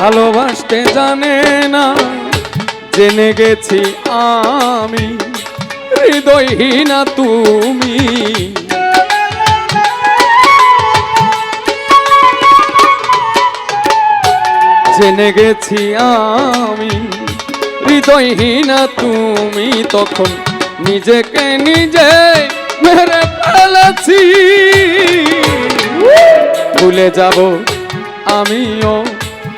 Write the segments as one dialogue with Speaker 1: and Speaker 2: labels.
Speaker 1: ভালোবাসতে জানে না। জেনে গেছি আমি, হৃদয়হীনা তুমি। জেনে গেছি আমি, হৃদয়হীনা তুমি। তখন নিজেকে নিজে মেরে ফেলেছি। ভুলে যাব আমিও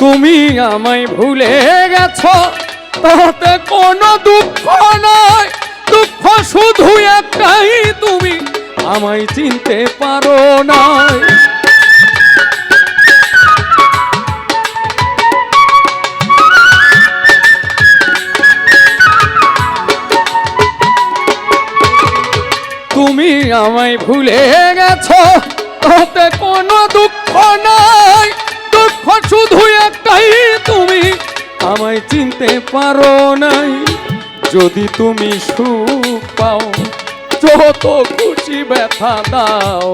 Speaker 1: তুমি আমায় ভুলে গেছ, তাতে কোনো দুঃখ নয় দুঃখ শুধু একটাই, তুমি আমায় চিনতে পারো না তুমি আমায় ভুলে গেছো, তাতে কোনো দুঃখ নাই। আমায় পারো নাই। যদি তুমি সুখ পাও, যত খুশি ব্যথা দাও।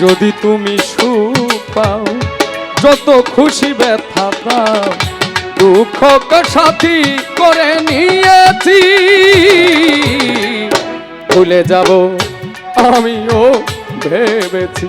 Speaker 1: যদি তুমি সুখ পাও, যত খুশি ব্যথা পাও দুঃখকে সাথী করে নিয়েছি। ভুলে যাব, আমিও ভেবেছি।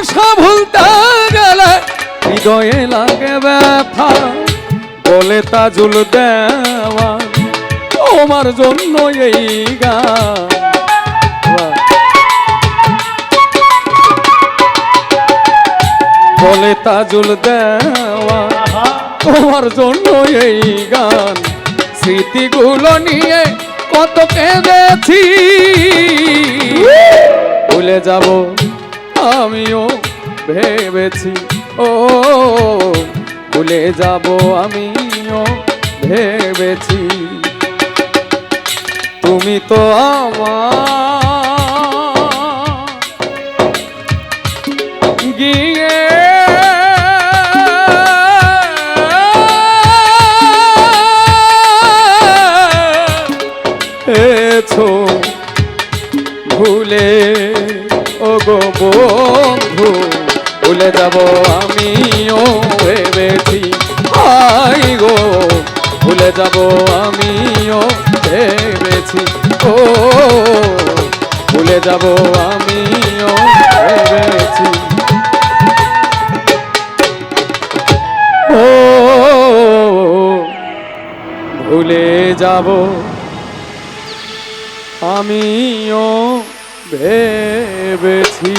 Speaker 1: ভালোবাসা ভুলতে গেলে হৃদয়ে লাগে ব্যথা। বলে তাজুল দেওয়া তোমার জন্য এই গান। বলে তাজুল দেওয়া তোমার জন্য এই গান। স্মৃতিগুলো নিয়ে কত কেঁদেছি। ভুলে যাব আমিও ভেবেছি ও ভুলে যাব আমিও ভেবেছি। তুমি তো আমার আই গো, ভুলে যাব আমিও, ভেবেছি। ও, ভুলে যাব আমিও, ভেবেছি। ও, ভুলে যাব আমিও, ভেবেছি।